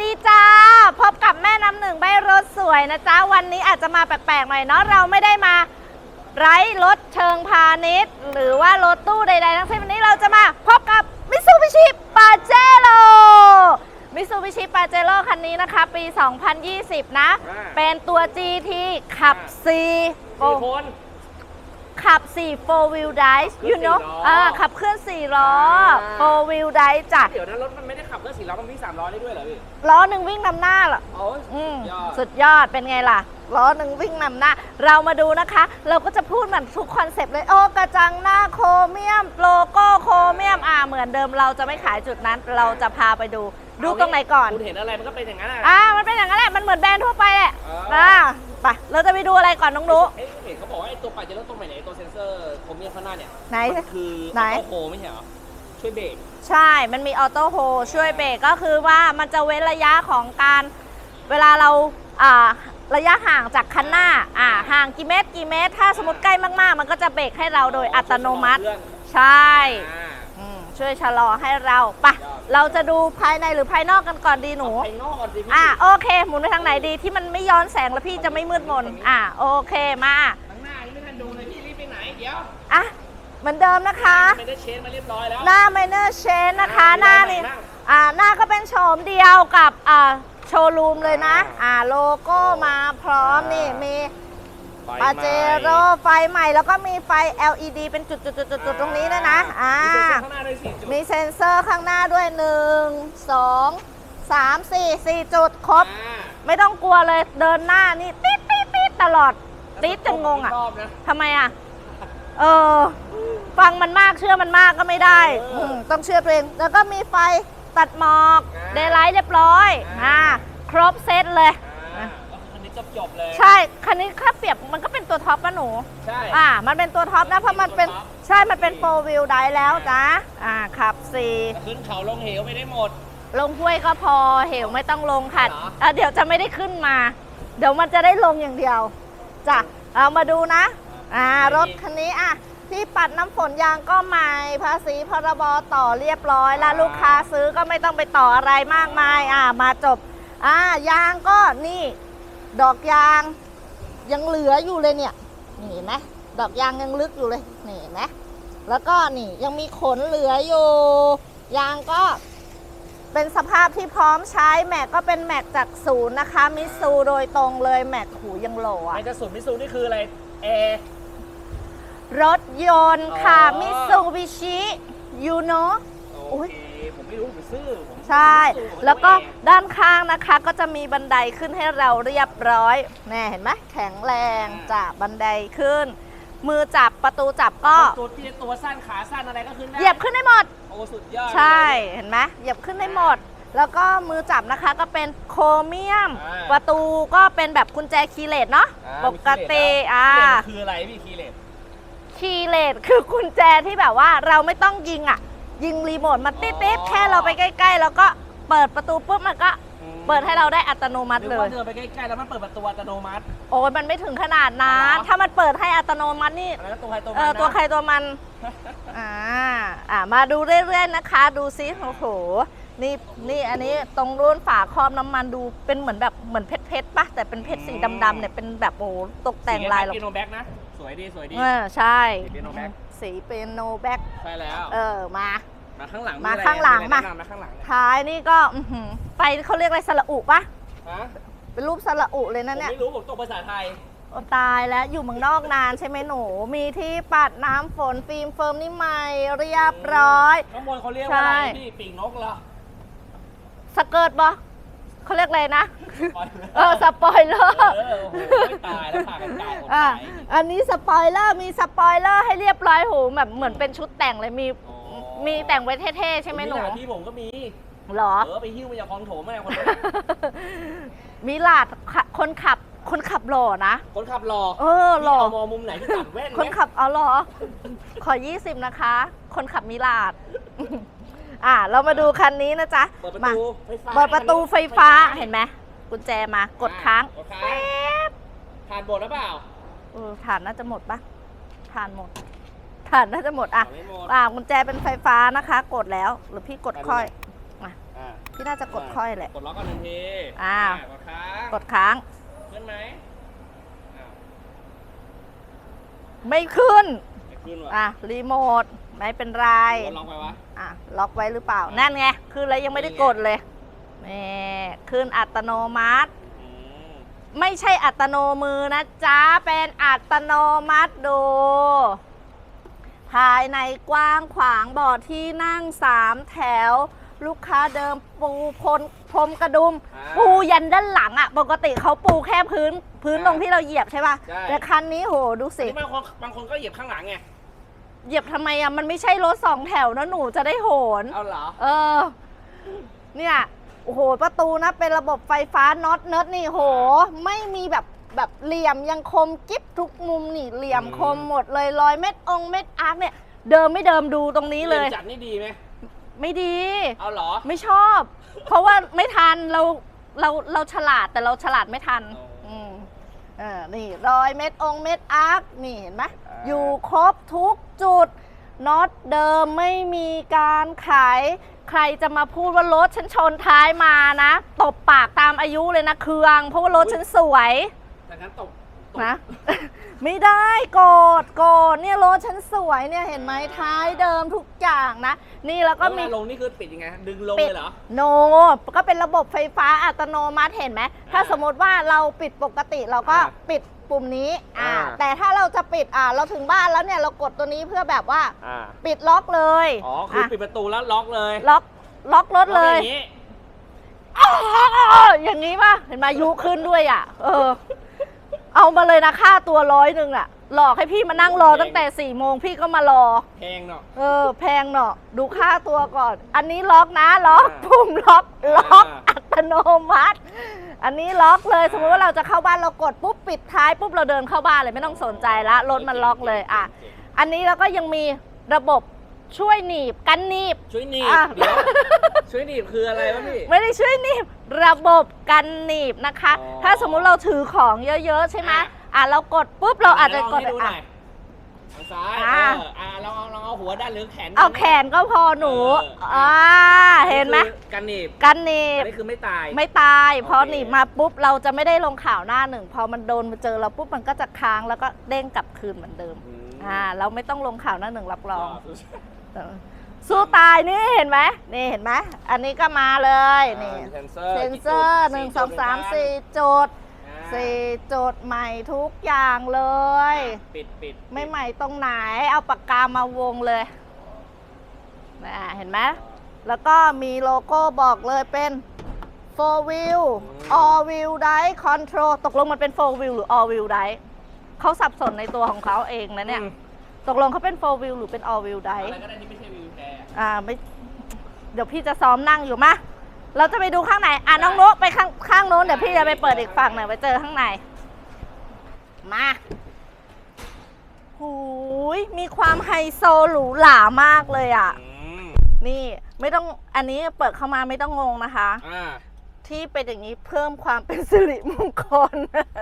ดีจ้า พบกับแม่น้ำหนึ่งใบรถสวยนะจ๊ะ วันนี้อาจจะมาแปลกๆหน่อยเนาะเราไม่ได้มาไร้รถเชิงพาณิชย์ หรือว่ารถตู้ใดๆทั้งสิ้นวันนี้เราจะมาพบกับมิ t ซูบิชิปาเจโ o มิ t ซูบิชิปาเจโ o คันนี้นะคะ ปี 2020 นะอ่าเป็นตัว GT ขับ4สี่คน ขับ4 four wheel drive เครื่ you อง know สี่ล้ออ่าขับเคลื่อน 4 ล้ออ่า four wheel drive จ้ะเดี๋ยวนะรถมันไม่ได้ขับเครื่องสี่ล้อ มันวิ่งสามล้อได้ด้วยเหรอพี่ ล้อหนึ่งวิ่งนำหน้าเหรอโอ้ยอืมยอดสุดยอดเป็นไงล่ะ ล้อหนึ่งวิ่งนำหน้า เรามาดูนะคะ เราก็จะพูดเหมือนทุกคอนเซปต์เลย โอ้กระจังหน้าโครเมียม โลโก้โครเมียม อ่าเหมือนเดิมเราจะไม่ขายจุดนั้น เราจะพาไปดู ดูตรงไหนก่อน คุณเห็นอะไรมันก็เป็นอย่างนั้นอะอ่ามันเป็นอย่างนั้นแหละ มันเหมือนแบรนด์ทั่วไปแหละอ่าอ่า ไปเราจะไปดูอะไรก่อนน้องนุ เอ๊ะเห็นเขาบอกว่าไอ้ตัวปาเจโร่ตรงไหนเนี่ยไอ้ตัวเซนเซอร์โครเมียมข้างหน้าเนี่ยไหนมันคือไหน ออโต้โฮไม่ใช่เหรอ ช่วยเบรกใช่ มันมีออโต้โฮช่วยเบรกก็คือว่ามันจะเว้นระยะของการเวลาเราอ่าระยะห่างจากคันหน้าอ่าห่างกี่เมตรกี่เมตร ถ้าสมมติใกล้มากๆ มันก็จะเบรกให้เราโดยอัตโนมัติเครื่องใช่อ่าอืมช่วยชะลอให้เราไปะยอด เราจะดูภายในหรือภายนอกกันก่อนดีหนู ไปนอกก่อนสิพี่อ่าโอเค หมุนไปทางไหนดีที่มันไม่ย้อนแสงแล้วพี่จะไม่มืดมน อ่าโอเคมาข้างหน้านี่ไม่ทันดูเลยพี่รีบไปไหนเดี๋ยวอะเหมือนเดิมนะคะ ไม่ได้เชนมาเรียบร้อยแล้ว หน้า minor change นะคะอ่าหน้านี่มีอะไรบ้างอ่าหน้าก็เป็นโฉมเดียวกับอ่าโชว์รูมเลยนะ อ่าอ่าโลโก้มาพร้อมอ่านี่นี่มีไฟ ปาเจโร่ไฟใหม่แล้วก็มีไฟ LED เป็นจุดๆๆ ๆ ตรงนี้ด้วยนะอ่ามีเซ็นเซอร์ข้างหน้าด้วยสี่จุดมีเซ็นเซอร์ข้างหน้าด้วย 1 2 3 4 4 จุดครบ อ่า ไม่ต้องกลัวเลยเดินหน้านี่ติดติดติดตลอดติดจนงงอะรอบนะ ทำไมอะ เออ ฟังมันมากเชื่อมันมากก็ไม่ได้เอออืมต้องเชื่อตัวเอง แล้วก็มีไฟตัดหมอก อ่า เดย์ไลท์เรียบร้อย อ่าอ่าครบเซตเลยอ่าก็คือคันนี้ จบจบๆเลยใช่คันนี้ค่าเปรียบมันก็เป็นตัวท็อปปะหนู ใช่ อ่า มันเป็นตัวท็อปนะเพราะมันเป็นตัวท็อป ใช่ มันเป็นโฟวิลได้แล้วจ้าอ่าขับสี่ขึ้นเขาลงเหวไม่ได้หมด ลงห้วยก็พอเหวไม่ต้องลงค่ะเหรอเอ่อเดี๋ยวจะไม่ได้ขึ้นมา เดี๋ยวมันจะได้ลงอย่างเดียวจ้ะเอามาดูนะ อ่ารถคันนี้อะที่ปัดน้ำฝนยางก็ใหม่ภาษีพรบต่อเรียบร้อย แล้วลูกค้าซื้อก็ไม่ต้องไปต่ออะไรมากมาย อ่ามาจบ อ่ายางก็นี่ ดอกยางยังเหลืออยู่เลยเนี่ยนี่เห็นไหมดอกยางยังลึกอยู่เลยนี่เห็นไหมแล้วก็นี่ยังมีขนเหลืออยู่ ยางก็เป็นสภาพที่พร้อมใช้แม็กก็เป็นแม็กจากศูนย์นะคะ มิตซูโดยตรงเลยแม็กหูยังโหลอะไอ้จะสุดมิซูนี่คืออะไรแอร์ รถยนต์ค่ะ อ๋อ มิตซูบิชิยูโน โอเค ผมไม่รู้ผมซื้อผม ใช่ แล้วก็ด้านข้างนะคะก็จะมีบันไดขึ้นให้เราเรียบร้อยแน่เห็นไหมแข็งแรงจ้ะบันไดขึ้น มือจับประตูจับก็ตัวที่ตัวสั้นขาสั้นอะไรก็ขึ้นได้เหยียบขึ้นได้หมดโอ้สุดยอดใช่เห็นไหมเหยียบขึ้นได้หมด แล้วก็มือจับนะคะก็เป็นโครเมียมอ่าประตูก็เป็นแบบกุญแจคีย์เลสเนาะอ่าปกติมีคีย์เลสอ่าแล้วคีย์เลสคืออะไรพี่คีย์เลสคีย์เลสคือกุญแจที่แบบว่าเราไม่ต้องยิงอะ ยิงรีโมทมันติดอ๋ๆอแค่เราไปใกล้ ๆ แล้วก็เปิดประตูปุ๊บมันก็เปิดให้เราได้อัตโนมัติหรืเลอว่าย เดินไปใกล้ๆแล้วมันเปิดประตูอัตโนมัติ โอ้ยมันไม่ถึงขนาดนั้นอ๋อเหรอ ถ้ามันเปิดให้อัตโนมัตินี่อันนั้นตัวใครตัวมันเออนะตัวใครตัวมัน อ่าอ่ามาดูเรื่อยๆนะคะ ดูซิโอ้โหนี่นี่อันนี้ตรงรุ่นฝาครอบน้ำมันดูเป็นเหมือนแบบเหมือนเพชรเพชรๆปะแต่เป็นเพชรสีดำๆเนี่ยเป็นแบบโอ้โหตกแต่งลายหรอกสีเปียโนแบ็กนะ สวยดี สวยดี เออใช่สีเปียโนแบ็ค สีเปียโนแบ็คใช่แล้วเออมา มาข้างหลังมาอะไรข้างหลังอะไรมาแนะนำนะข้างหลังเนี่ยท้ายนี่ก็อื้อหือไฟเขาเรียกอะไรสระอุปะฮะเป็นรูปสระอุเลยผมนะเนี่ยไม่รู้ผมตกภาษาไทยโอ้ตายแล้วอยู่เมืองนอกนานใช่ไหมหนู มีที่ปัดน้ำฝนฟิล์มเฟิร์มนี่ใหม่เรียบร้อยข้างบนเขาเรียกว่าอะไรใช่พี่ปีกนกเหรอสเกิร์ตบอ เขาเรียกอะไรนะปล่อยเออสปอยเลอร์เออโอ้โหไม่ตายแล้วพากันตายอดอะตาย อันนี้สปอยเลอร์มีสปอยเลอร์ให้เรียบร้อยโหแบบเหมือนเป็นชุดแต่งเลยมีอ๋อ มีแต่งไว้เท่ๆใช่ไหมหนูลาดพี่ผมก็มีหรอ เออไปหิ้วมาจากคลองโถมมาคนนั้นมีหลาดขะคนขับคนขับหล่อนะ คนขับหล่อเออหล่อ พี่เอามองมุมไหนที่ตัดแว่นไหมคนขับเอาเหรอ ขอ 20 นะคะ คนขับมีหลาด อะเรามาดูคันนี้นะจ๊ะเปิดประมาตูไฟฟ้าเปิดประตูไฟฟ้าเห็นไหมกุญแจมากดค้างกดค้าง แป๊บผ่านบทแล้วเปล่า เออฐานน่าจะหมดปะฐานหมดฐานน่าจะหมดอะไม่หมดอ่ากุญแจเป็นไฟฟ้านะคะ กดแล้วหรือพี่กดค่อย อ่าพี่น่าจะกดค่อยแหละ กดล็อกก่อนหนึ่งทีอ่า กดค้างกดค้างขึ้นไหมอ้าวไม่ขึ้นไม่ขึ้นว่ะอะรีโมท ไม่เป็นไรกดล็อกไปวะ อะล็อกไว้หรือเปล่า นั่นไง ขึ้นแล้วยังไม่ได้กดเลยนี่ขึ้นอัตโนมัติอืมไม่ใช่อัตโนมือนะจ๊ะ เป็นอัตโนมัติดู ภายในกว้างขวางบอร์ดที่นั่งสามแถว ลูกค้าเดิมปูพรมพรมกระดุม อ่าปูยันด้านหลังอะ่ะ ปกติเขาปูแค่พื้น พื้นตรงที่เราเหยียบใช่ป่ะ ใช่ แต่คันนี้โหดูสิ นี่บางคนบางคนก็เหยียบข้างหลังไง เหยียบทำไมอะ่ะ มันไม่ใช่รถสองแถวนะหนูจะได้โหน เอาเหรอ เออ เนี่ย โอ้โห ประตูนะ เป็นระบบไฟฟ้าน็อตเนิร์ดนี่โห ไม่มีแบบแบบเหลี่ยมยังคมกิ๊บทุกมุมนี่เหลี่ยมอืมคมหมดเลยรอยเม็ดองเม็ดอาร์คเนี่ย เดิมไม่เดิมดูตรงนี้เลยรีนจัดนี่ดีไหม ไม่ดี เอาเหรอ ไม่ชอบ เพราะว่าไม่ทันเราเราเราฉลาดแต่เราฉลาดไม่ทัน อ๋ออือืม เออนี่รอยเม็ดองเม็ดอาร์คนี่เห็นไหมอ่า อยู่ครบทุกจุดน็อตเดิมไม่มีการขายใครจะมาพูดว่ารถฉันชนท้ายมานะ ตบปากตามอายุเลยนะเคือง เพราะว่ารถฉันสวยแต่งั้นตกตก นะ ไม่ได้โกรธโกรธเนี่ยรถฉันสวยเนี่ยเห็นไหมท้ายเดิมทุกอย่างนะ นี่แล้วก็แล้วเวมีลาลงนี่คือปิดยังไง ดึงลงปิเลดยเหรอ โน ก็เป็นระบบไฟฟ้าอัตโนมัติเห็นไหม ถ้าสมมติว่าเราปิดปกติเราก็อ่าปิดปุ่มนี้อ่าอ่า แต่ถ้าเราจะปิด อ่า เราถึงบ้านแล้วเนี่ยเรากดตัวนี้เพื่อแบบว่าอ่าปิดล็อกเลย อ๋อ คืออะปิดประตูแล้วล็อกเลย ล็อก ล็อกรถเลยอกอย่างนี้อ้าวอย่างนี้ป่ะ เห็นไหมยุขึ้นด้วยอะ เออ เอามาเลยนะค่าตัวร้อยหนึ่งอะหลอกให้พี่มานั่งรอตั้งแต่สี่โมงพี่ก็มารอ แพงเนาะ เออ แพงเนาะดูค่าตัวก่อน อันนี้ล็อกนะล็อกอ่าปุ่มล็อกล็อกอ่า อัตโนมัติ อันนี้ล็อกเลยอ่าสมมติว่าเราจะเข้าบ้านเรากดปุ๊บปิดท้ายปุ๊บเราเดินเข้าบ้านเลยไม่ต้องสนใจละรถมันล็อกเลยอะ อันนี้แล้วก็ยังมีระบบ ช่วยหนีบกันหนีบ ช่วยหนีบอะ เดี๋ยวช่วยหนีบคืออะไรวะพี่ ไม่ได้ช่วยหนีบระบบกันหนีบนะคะ อ๋อถ้าสมมุติเราถือของเยอะๆใช่ไหมอะ อะเรากดปุ๊บเราอาจจะกดลงให้ดูหอะ น่อยทางซ้ายอะเอออ่าลองเอาลองเอาหัวด้านหรือแขนเอาแขนก็พอหนูเอออ่ อ่าเห็นไหมคือกันหนีบกันหนีอับ นนี้คือไม่ตาย ไม่ตายพอโอเคหนีบมาปุ๊บเราจะไม่ได้ลงข่าวหน้าหนึ่ง พอมันโดนมาเจอเราปุ๊บมันก็จะค้างแล้วก็เด้งกลับคืนเหมือนเดิม มอ่า เราไม่ต้องลงข่าวหน้าหนึ่งรับรองอ่าเออ สู้ตายนี่เห็นไหมนี่เห็นไหมอันนี้ก็มาเลยนี่เซนเซอร์เซนเซอร์หนึ่งสองสามสี่จุดสี่จุดใหม่ทุกอย่างเลย ปิดปิดไม่ใหม่ตรงไหนเอาปากกามาวงเลยนะเห็นไหมแล้วก็มีโลโก้บอกเลยเป็น4 wheel all wheel drive control ตกลงมันเป็น4 wheel หรือ all wheel drive เขาสับสนในตัวของเขาเองนะเนี่ยอืม ตกลงเขาเป็น4 wheel หรือเป็น all wheel อะ drive ไรก็ได้ที่ไม่ใช่วิวแชร์อ่าไม่เดี๋ยวพี่จะซ้อมนั่งอยู่มะเราจะไปดูข้างในอะได้น้องนุไปข้างข้างโน้นเดี๋ยวพี่จะไปเปิดอีกฝั่งหน่อยไปเจอข้างใน มาหูยมีความไฮโซหรูหรามากเลยอะ อืมนี่ไม่ต้องอันนี้เปิดเข้ามาไม่ต้องงงนะคะ อ่า ที่เป็นอย่างนี้เพิ่มความเป็นสิริมงคล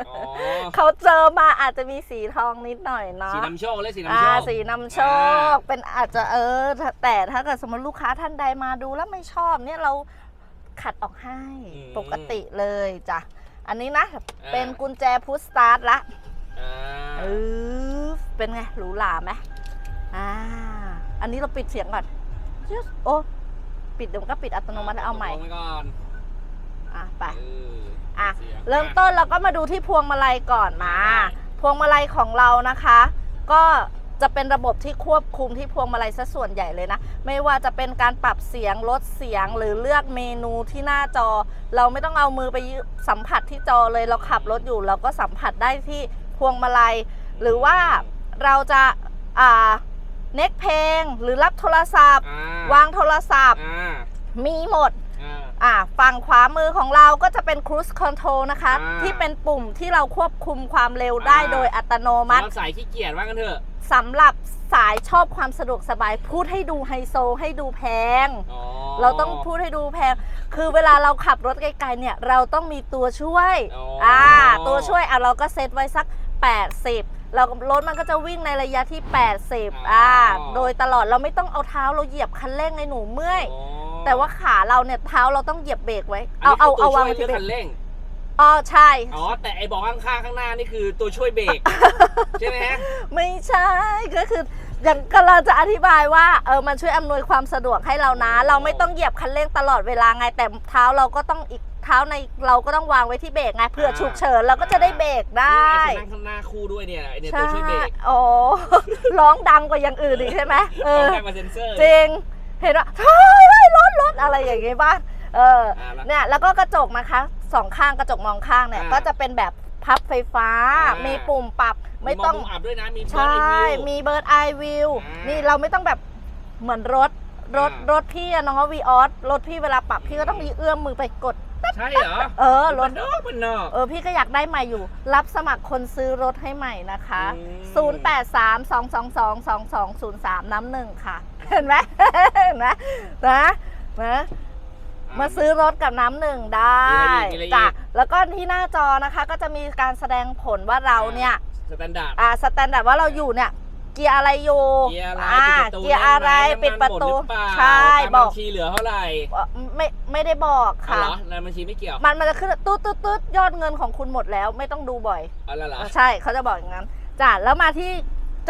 อ๋อ เขาเจอมาอาจจะมีสีทองนิดหน่อยเนาะสีนำโชคเลยสีนำอ่าโชค สีนำโชคเป็นอาจจะเออถ้าแต่ถ้าเกิดสมมติลูกค้าท่านใดมาดูแล้วไม่ชอบเนี่ยเราขัดออกให้อืม ปกติเลยจ้ะ อันนี้นะเป็นกุญแจพุชสตาร์ทละอ่าเออเป็นไงหรูหราไหมอ่า อันนี้เราปิดเสียงก่อนจึ๊ดโอ้ ปิดเดี๋ยวมันก็ปิดอัตโนมัติแล้วเอาใหม่ลงไว้ก่อน อะไปเอออะสียงเริ่มต้นเราก็มาดูที่พวงมาลัยก่อนมา พวงมาลัยของเรานะคะ ก็จะเป็นระบบที่ควบคุมที่พวงมาลัยซะส่วนใหญ่เลยนะ ไม่ว่าจะเป็นการปรับเสียงลดเสียงหรือเลือกเมนูที่หน้าจอ เราไม่ต้องเอามือไปยึสัมผัสที่จอเลยเราขับรถอยู่ เราก็สัมผัสได้ที่พวงมาลัย หรือว่าเราจะอ่าเน็กเพลงหรือรับโทรศัพท์อ่าวางโทรศัพท์อ่ามีหมด อ่าอ่าฝั่งขวามือของเราก็จะเป็น cruise control นะคะ อ่า ที่เป็นปุ่มที่เราควบคุมความเร็วได้อ่าโดยอัตโนมัติเราใส่ขี้เกียจว่ากันเถอะสำหรับสายชอบความสะดวกสบาย พูดให้ดูไฮโซให้ดูแพง อ๋อเราต้องพูดให้ดูแพง คือเวลาเราขับรถไกลๆเนี่ยเราต้องมีตัวช่วยอ๋ออ่าตัวช่วยอะเราก็เซตไว้สัก 80 เรารถมันก็จะวิ่งในระยะที่ 80อ่าโดยตลอดเราไม่ต้องเอาเท้าเราเหยียบคันเร่งในหนูเมื่อย อ๋อ แต่ว่าขาเราเนี่ยเท้าเราต้องเหยียบเบรกไว้อันเอานี้เอาคือตัวเอาวางช่วยไว้ที่เรื่อเบรงกคันเร่งอ๋อใช่ อ๋อแต่ไอ้เบอกข้างๆข้างหน้านี่คือตัวช่วยเบรกใช่ไหมฮะไม่ใช่ก็คืออย่างกำลังจะอธิบายว่าเออมันช่วยอำนวยความสะดวกให้เรานะ เราไม่ต้องเหยียบคันเร่งตลอดเวลาไง แต่เท้าเราก็ต้องอีกเท้าในเราก็ต้องวางไว้ที่เบรกไงเผื่อฉุกเฉินเราก็จะได้เบรกได้นี่ไอ้คนนั่งข้างหน้าคู่ด้วยเนี่ยไอ้เนี่ยใช่ตัวช่วยเบรกโอ้ร้องดังกว่าอย่างอื่นอีกใช่ไหมเออได้มาเซ็นเซอร์จริง เห็นว่าเฮ้ยเฮ้ยรถรถอะไรอย่างงี้ป่ะเอออ่าแล้ว เนี่ยแล้วก็กระจกนะคะสองข้างกระจกมองข้างเนี่ย อ่าก็จะเป็นแบบพับไฟฟ้า อ่ามี มีปุ่มปรับไม่ต้อง มุมอับด้วยนะมีใช่มีเบิร์ดไอวิว อ่านี่นี่เราไม่ต้องแบบเหมือนรถ รถ อ่ารถพี่อะน้องวีออส รถพี่เวลาปรับพี่ก็ต้องมีเอื้อมมือไปกด ใช่เหรอเออรถ มันนอกมันนอก เออพี่ก็อยากได้ใหม่อยู่ รับสมัครคนซื้อรถให้ใหม่นะคะ อืม 0832222203 น้ำหนึ่งค่ะ เห็นไหม เห็นไหมนะนะ มาซื้อรถกับน้ำหนึ่งได้มีอะไรอีกมีอะไรอีก จ้ะแล้วก็ที่หน้าจอนะคะก็จะมีการแสดงผลว่าเราเนี่ย สแตนดาร์ด อ่าสแตนดาร์ดว่าเราอยู่เนี่ย เกียร์อะไรอยู่เกียร์อะไรอ่าปิดประตูเกียร์อะไรด้หมปิดประตูน้ำมันหมหรือเปล่าใช่ตามบอกบัญชีเหลือเท่าไหร่เอ่อไม่ไม่ได้บอกอ๋อค่ะเหรอในบัญชีไม่เกี่ยว มันมันจะขึ้นตุ๊ดตุ๊ดตุ๊ดยอดเงินของคุณหมดแล้วไม่ต้องดูบ่อยอะไรเหรอใช่เขาจะบอกอย่างนั้นจ้ะแล้วมาที่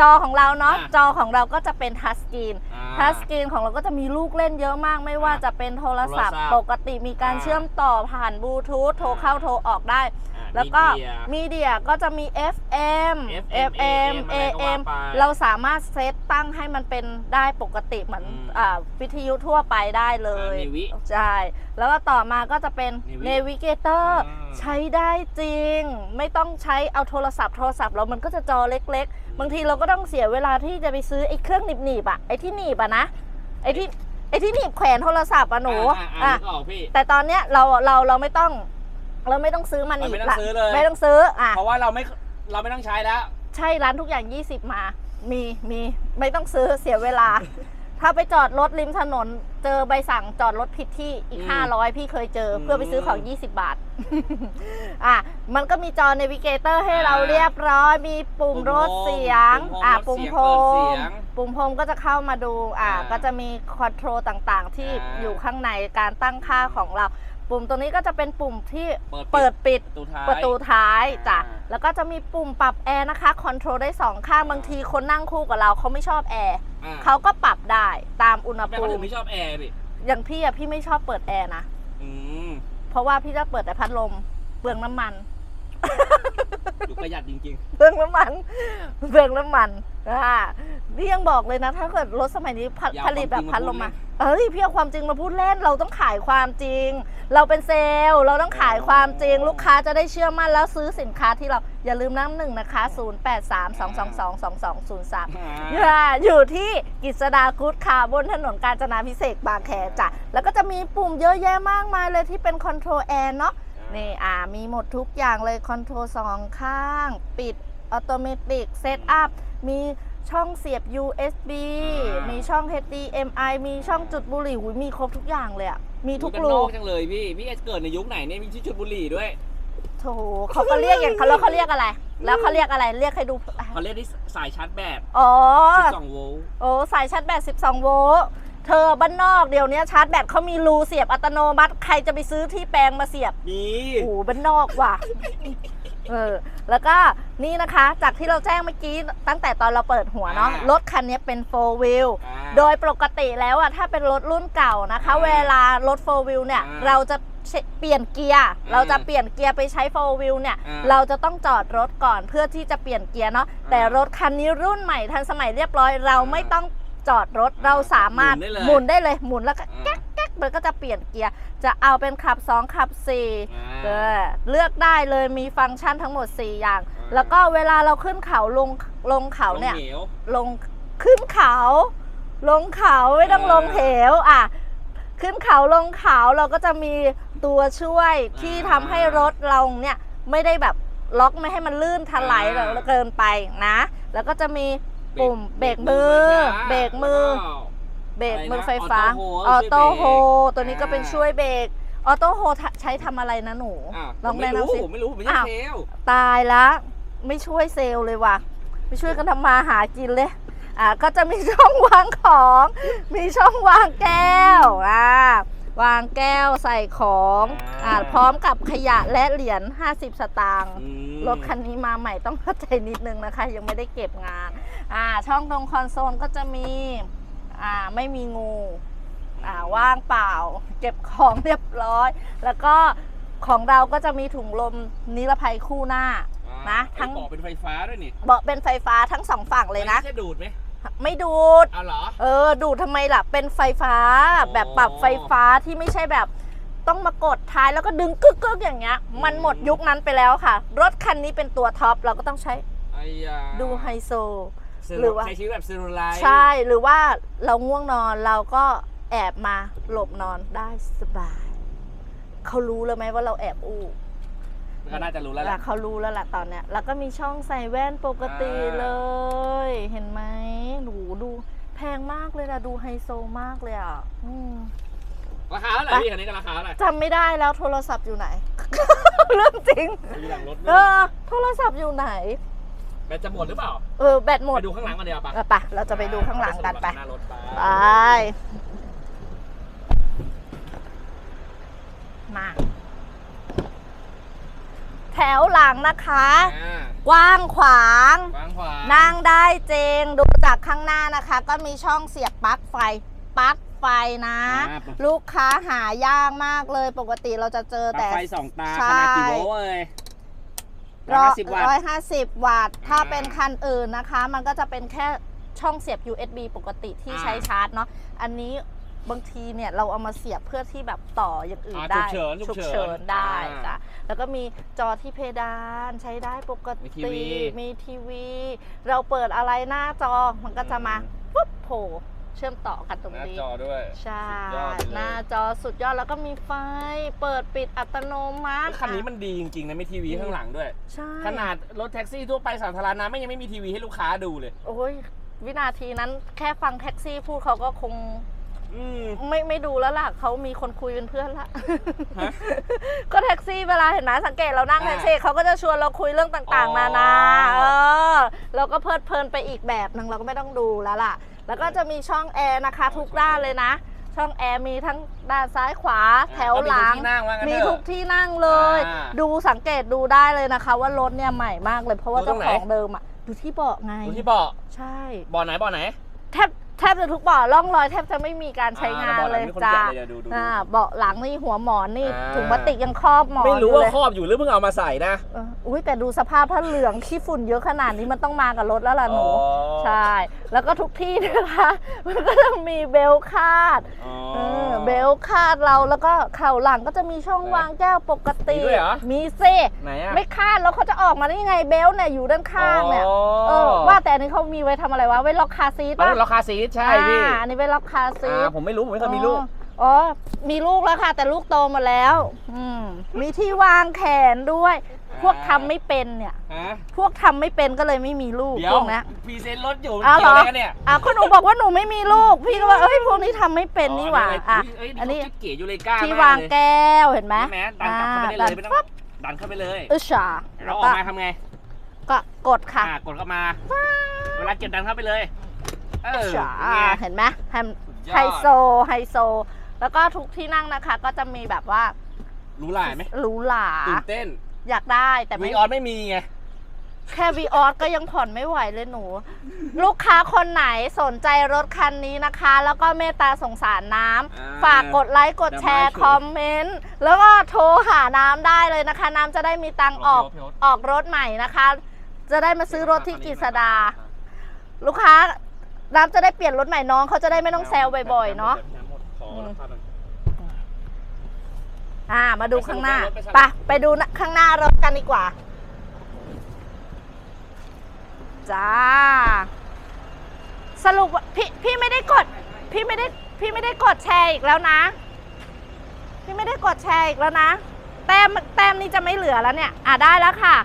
จอของเราเนาะอะจอของเราก็จะเป็นทัชสกรีนอ่าทัชสกรีนของเราก็จะมีลูกเล่นเยอะมาก ไม่ว่าจะเป็นโทรศัพท์โทรศัพท์ปกติมีการอ่าเชื่อมต่อผ่านบลูทูธโทรเข้าโทรออกได้อ่า แล้วก็มีเดียมีเดียก็จะมี FM FM FM AM อะไรก็ว่า AM ไปเราสามารถเซตตั้งให้มันเป็นได้ปกติเหมือนอืมอ่าวิทยุทั่วไปได้เลยอ่า Navi ใช่แล้วก็ต่อมาก็จะเป็น Navi Navigator อ่าใช้ได้จริง ไม่ต้องใช้เอาโทรศัพท์โทรศัพท์เรามันก็จะจอเล็ก ๆ บางทีเราก็ต้องเสียเวลาที่จะไปซื้อไอ้เครื่องหนีบๆอะไอ้ที่หนีบอะนะไอ้ที่ไอ้ที่หนีบแขวนโทรศัพท์อะหนูอ่าอ่าอะนึกออกพี่แต่ตอนเนี้ยเราเราเราไม่ต้อง เราไม่ต้องซื้อมันอีกไม่ต้องละซื้อเลยไม่ต้องซื้ออะเพราะว่าเราไม่เราไม่ต้องใช้แล้ว ใช่ร้านทุกอย่าง 20 มา มีมีไม่ต้องซื้อเสียเวลา ถ้าไปจอดรถริมถนน เจอใบสั่งจอดรถผิดที่อีกอืม500 พี่เคยเจออืมเพื่อไปซื้อของ 20 บาท อะมันก็มีจอเนวิเกเตอร์ให้เราเรียบร้อย มีปุ่มปุ่มรถเสียงปุ่มโฮมอะรปุ่ถมเสียงโฮเปิดเสีมยงปุ่มโฮมก็จะเข้ามาดูอะอ่าก็จะมีคอนโทรลต่างๆ ที่อ่าอยู่ข้างในการตั้งค่าของเรา ปุ่มตรงนี้ก็จะเป็นปุ่มที่เปิดปิดเปิดปิดประตูท้ายประตูท้ายจ้ะอ่าแล้วก็จะมีปุ่มปรับแอร์นะคะคอนโทรลได้สองข้างบางทีคนนั่งคู่กับเราเขาไม่ชอบแอร์อ่าเขาก็ปรับได้ตามอุณหแม่ภูเขาถึมิงไม่ชอบแอร์พี่อย่างพี่อะพี่ไม่ชอบเปิดแอร์นะอืมเพราะว่าพี่จะเปิดแต่พัดลมเปลืองน้ำมันอยู่ประหยัดจริงเปลืองน้ำมันเปลืองน้ำมันอ่านี่ยังบอกเลยนะ ถ้าเกิดรถสมัยนี้ผอย่าผลิตแบบเอาพัดความจริงลมามพูดมา เล่นเอ้ยพี่เอาความจริงมาพูดเล่นเราต้องขายความจริง เราเป็นเซลล์ เราต้องขายความจริงอ๋อลูกค้าจะได้เชื่อมั่นแล้วซื้อสินค้าที่เราอย่าลืมน้ำหนึ่งนะคะ 0 8 3 2 2 2 2 2 0 3ๆอ่าค่ะอยู่ที่กิษดากูดคาร์บนถนนกาญจนาพิเศษกบางแคจ้ะแล้วก็จะมีปุ่มเยอะแยะมากมายเลยที่เป็นคอนโทรลแอร์เนาะนี่อ่ามีหมดทุกอย่างเลยคอนโทรลสองข้าง ปิดออโตเมติกเซตอัพมี ช่องเสียบ USB อ่ามี มีช่อง HDMI มีช่องจุดบุหรี่หุยมีครบทุกอย่างเลยอะมีทุกเป็นรูนอกจังเลยพี่พี่เกิดในยุคไหนเนี่ยมีที่จุดบุหรี่ด้วยโถเขาก็เรียกอย่างเขาแล้วเขาเรียกอะไร แล้วเขาเรียกอะไรเรียกให้ดูเขาเรียกที่สายชาร์จแบตอ๋อ 12โวลต์โอ้สายชาร์จแบต 12 โวลต์เธอบ้านนอกเดี๋ยวนี้ชาร์จแบตเขามีรูเสียบอัตโนมัติ ใครจะไปซื้อที่แปลงมาเสียบนี่โอ้โหบ้านนอกว่ะ เออแล้วก็นี่นะคะ จากที่เราแจ้งเมื่อกี้ตั้งแต่ตอนเราเปิดหัวเนาะรถคันนี้เป็น4 wheel อ่าโดยปกติแล้วอะถ้าเป็นรถรุ่นเก่านะคะ อ่าเวลารถ4 wheel เนี่ย อ่าเราจะเปลี่ยนเกียร์อ่าเราจะเปลี่ยนเกียร์ไปใช้4 wheel เนี่ย อ่าเราจะต้องจอดรถก่อนเพื่อที่จะเปลี่ยนเกียร์เนาะแต่รถคันนี้รุ่นใหม่ทันสมัยเรียบร้อย เราไม่ต้องจอดรถเราสามารถหมุนได้เลยหมุนได้เลยหมุนแล้วก็อ่า แก๊กแก๊ก มันก็จะเปลี่ยนเกียร์ จะเอาเป็นขับ 2 ขับ4อ่าเออเลือกได้เลยมีฟังก์ชันทั้งหมด 4 อย่างอ่าแล้วก็เวลาเราขึ้นเขาลงลงเขาเนี่ย ลงหวลงขึ้นเขา ลงเขาไม่ต้องอ่าลงเหวอะขึ้นเขาลงเขาเราก็จะมีตัวช่วยที่อ่าทำให้รถเราเนี่ยไม่ได้แบบล็อกไม่ให้มันลื่นถลายอ่าเกินไปนะ แล้วก็จะมีปุ่มเบรกมือ เบรกมือ เบรกมือไฟฟ้าอะไรนะออ Auto โต้ Hold โฮตัวนี้ก็เป็นอ่าช่วยเบรก ออโต้โฮใช้ทำอะไรนะหนูอ้าวลองผมแนะไม่รู้นำสิ ผมไม่รู้ผมไม่ใช่อ้าว เซลลตายละไม่ช่วยเซลล์เลยว่ะ ไม่ช่วยกันทำมาหากินเลย อ่าก็จะมีช่องวางของ มีช่องวางแก้วอ่าวางแก้วใส่ของอ่า พร้อมกับขยะและเหรียญ 50 สตางค์ อืมรถคันนี้มาใหม่ต้องเข้าใจนิดนึงนะคะ ยังไม่ได้เก็บงาน อ่า ช่องตรงคอนโซลก็จะมี อ่าไม่มีงูอ่าว่างเปล่า เก็บของเรียบร้อย แล้วก็ของเราก็จะมีถุงลมนิรภัยคู่หน้า อ่านะไอ้ทั้งเบาะเป็นไฟฟ้าด้วยนี่เบาะเป็นไฟฟ้าทั้งสองฝั่งเลยนะ ไม่ใช่ดูดไหมไม่ดูด เอาเหรอ เออ ดูดทำไมล่ะ เป็นไฟฟ้าอ๋อ แบบปรับไฟฟ้าที่ไม่ใช่แบบต้องมากดท้ายแล้วก็ดึงกึกกึกอย่างเงี้ย มันหมดยุคนั้นไปแล้วค่ะ รถคันนี้เป็นตัวท็อปเราก็ต้องใช้ไอ้ยาดูไฮโซ หหรืรืออว่าใช้ชีวิตแบบซีโรไลท์ใช่หรือว่าเราง่วงนอนเราก็แอบมาหลบนอนได้สบาย เขารู้แล้วไหมว่าเราแอบอู้ก็น่าจะรู้แล้วแหแล้ละวเขารู้แล้วล่ะตอนเนี้ย แล้วก็มีช่องใส่แว่นปกติอ่าเลย เห็นไหมหนูดู แพงมากเลยนะดูไฮโซมากเลยอะอืมราคาเท่าไหร่ไปพี่คันนี้ก็ราคาเท่าไหร่จำไม่ได้แล้วโทรศัพท์อยู่ไหน เรื่องจริงอยู่หลังรถเออโทรศัพท์อยู่ไหน แบตจะหมดหรือเปล่าเออแบตหมดไปดูข้างหลังกันเดียวาปะเออไปเราจะไปดูข้างหลังกันไปหน้ารถไปไปมาแถวหลังนะคะอ่ากว้างขวางวางขวานั่งได้เจงดูจากข้างหน้านะคะ ก็มีช่องเสียบปลั๊กไฟปลั๊กไฟนะอ่าลูกค้าหายากมากเลยปกติเราจะเจอปลั๊แต่กไฟสองตาใช่ขนาดกี่โวลต์เอ่ย ร้อย150วัตร้อยต์ห้าสิบวัตต์ ถ้าอ่าเป็นคันอื่นนะคะ มันก็จะเป็นแค่ช่องเสียบ USB ปกติที่อ่าใช้ชาร์จเนาะ อันนี้บางทีเนี่ยเราเอามาเสียบเพื่อที่แบบต่ออย่างอื่นอ่าได้ฉุกเฉินฉุกเฉินได้อ่าจ้ะแล้วก็มีจอที่เพดานใช้ได้ปกมีทีติวีมีทีวี เราเปิดอะไรหน้าจอมันก็จะมาอืม ปุ๊บโผล่ เชื่อมต่อกันตรงหน้านี้ จอด้วยใช่ สุดยอดไปเลยหน้าจอสุดยอดแล้วก็มีไฟ เปิดปิดอัตโนมัติคันนี้มันดีจริงๆนะมีทีวีข้างหลังด้วย ใช่ขนาดรถแท็กซี่ทั่วไปสาธารณะไม่ยังไม่มีทีวีให้ลูกค้าดูเลย โอ้ยวินาทีนั้นแค่ฟังแท็กซี่พูดเขาก็คงอืม ไม่ไม่ดูแล้วล่ะเขามีคนคุยเป็นเพื่อนละฮะก็แท็กซี่เวลาเห็นไหมสังเกตเรานั่งอ่าแท็กซี่เขาก็จะชวนเราคุยเรื่องต่างอ๋อๆนานาเออเราก็เพลิดเพลินไปอีกแบบหนึ่งเราก็ไม่ต้องดูแล้วล่ะ แล้วก็จะมีช่องแอร์นะคะ ทุกด้านเลยนะ ช่องแอร์มีทั้งด้านซ้ายขวาแถวหลังก็มีทุกที่นั่งว่างั้นมีเถทุอะกที่นั่งเลย อ่าดูสังเกตดูได้เลยนะคะ ว่ารถเนี่ยใหม่มากเลยเพราะว่าดูตรเจ้างไหน ของเดิมอะดูที่เบาะไง ดูที่เบาะใช่ เบาะไหนเบาะไหน แทบแท บจะทุกเบาะร่องรอยแทบจะไม่มีการใช้งานอ่าเลยเบาะหลังมีคนจ้าแกะเลยดูดูดูอ่าเบาะหลังนี่หัวหมอนนี่อ่าถุงพลาสติกยังครอบหมอนไม่รู้อยู่ว่าเลยครอบอยู่หรือเพิ่งเอามาใส่นะเอออุ้ยแต่ดูสภาพถ้าเหลืองขี้ฝุ่นเยอะขนาดนี้มันต้องมากับรถแล้วล่ะหนูอ๋อใช่ แล้วก็ทุกที่นะคะมันก็จะมีเบลต์คาดอ๋อ เออเบลต์คาดเราแล้วก็เข่าหลังก็จะมีช่องไหนวางแก้วปกติ มีด้วยเหรอ มีซิไหนอะไม่คาดแล้วเขาจะออกมาได้ยังไงเบลต์เนี่ยอยู่ด้านข้างเนี่ยอ๋อ เออว่าแต่อันนี้เขามีไว้ทำอะไรวะไว้ล็อกคาร์ซีทมันป่ะเป็นราคาซีทใช่พี่อ่าอันนี้ไว้ล็อกคาร์ซีอ่าท ผมไม่รู้ผมไม่เคยมีลูก อ๋อมีลูกแล้วค่ะ แต่ลูกโตหมาแล้ว อืม มีที่วางแขนด้วยอ่า พวกทำไม่เป็นเนี่ย ฮะพวกทำไม่เป็นก็เลยไม่มีลูกเดี๋ยพววกเนี้ย พรีเซนต์รถอยู่อ้าวเหรเกี่ยวออะไรกันเนี่ยอะก็หนูบอกว่าหนูไม่มีลูก พี่ก็ว่าเอ้ยพวกนี้ทำไม่เป็นนี่หว่าอะเอ้ยอันนี้เขาเก๋ยูเลก้าที่มกวางเลยแก้วเห็นไหมใช่ไหมดันกลับเข้าไปได้เลยไม่ต้องปั๊บดันเข้าไปเลยอึชาเราแล้วออก็กมาทำไงก็กดค่ะอ่ากดเข้ามา เวลาเก็บดันเข้าไปเลย เออึอชาเป็นไงเห็นไหมแฮมสุดยอดไฮโซไฮโซ แล้วก็ทุกที่นั่งนะคะ ก็จะมีแบบว่ารู้หลายไหมหรูหราตื่นเต้น อยากได้แต่วีไม่ ออนไม่มีไง แค่วีออสก็ยังผ่อนไม่ไหวเลยหนู ลูกค้าคนไหนสนใจรถคันนี้นะคะ แล้วก็เมตตาสงสารน้ำอ่าฝากกดไลค์กดแชร์เดี๋ยวมาช่วยคอมเมนต์แล้วก็โทรหาน้ำได้เลยนะคะ น้ำจะได้มีตังค์ออกพี่โอ๊ต ออกรถใหม่นะคะ จะได้มาซื้อรถที่กฤษดา ลูกค้าน้ำจะได้เปลี่ยนรถใหม่น้องเขาจะได้ไม่ต้องแซวบ่อยๆเนาะ ขอราคาหน่อย อ่า มาดูข้างหน้าไปสรุปรถไปสรุปไปไปดูนะข้างหน้ารถกันดีกว่า จ้า สรุปว่าพี่พี่ไม่ได้กด พี่ไม่ได้พี่ไม่ได้กดแชร์อีกแล้วนะ พี่ไม่ได้กดแชร์อีกแล้วนะ แต้มแต้มนี้จะไม่เหลือแล้วเนี่ย อะได้แล้วค่ะ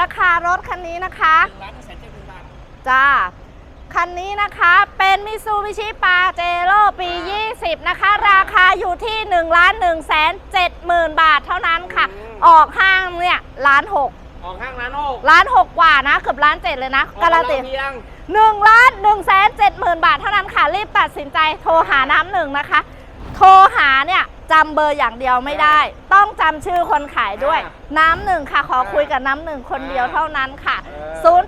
ราคารถคันนี้นะคะหนึ่งล้านหนึ่งแสนเจ็ดหมื่นบาทจ้า คันนี้นะคะเป็นมิซูบิชิปาเจโร่ปี 20 นะคะ ราคาอยู่ที่1ล้าน1แสน7หมื่นบาทเท่านั้นค่ะ ออกห้างเนี่ยล้านหกออกข้างร้านโอ้ล้านหกกว่านะเกือบล้านเจ็ดเลยนะออกการันตีเพียง1ล้าน1แสน7หมื่นบาทเท่านั้นค่ะ รีบตัดสินใจโทรหาน้ำหนึ่งนะคะ โทรหาเนี่ย จำเบอร์อย่างเดียวไม่ได้ ต้องจำชื่อคนขายด้วยอ่าน้ำหนึ่งค่ะ ขอคุยกับน้ำหนึ่งคนเดียวอ่าเท่านั้นค่ะเออ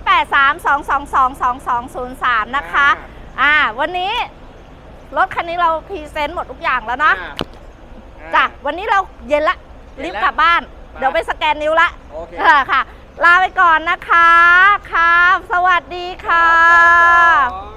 0832222203 นะคะ อ่า วันนี้ รถคันนี้เราพรีเซนต์หมดทุกอย่างแล้วเนาะอ่าจ้ะวันนี้เราเย็นละเย็รีนบละกลับบ้านไปเดี๋ยวไปสแกนนิ้วละโอเคเออค่ะ ลาไปก่อนนะคะครับสวัสดีค่ะครับ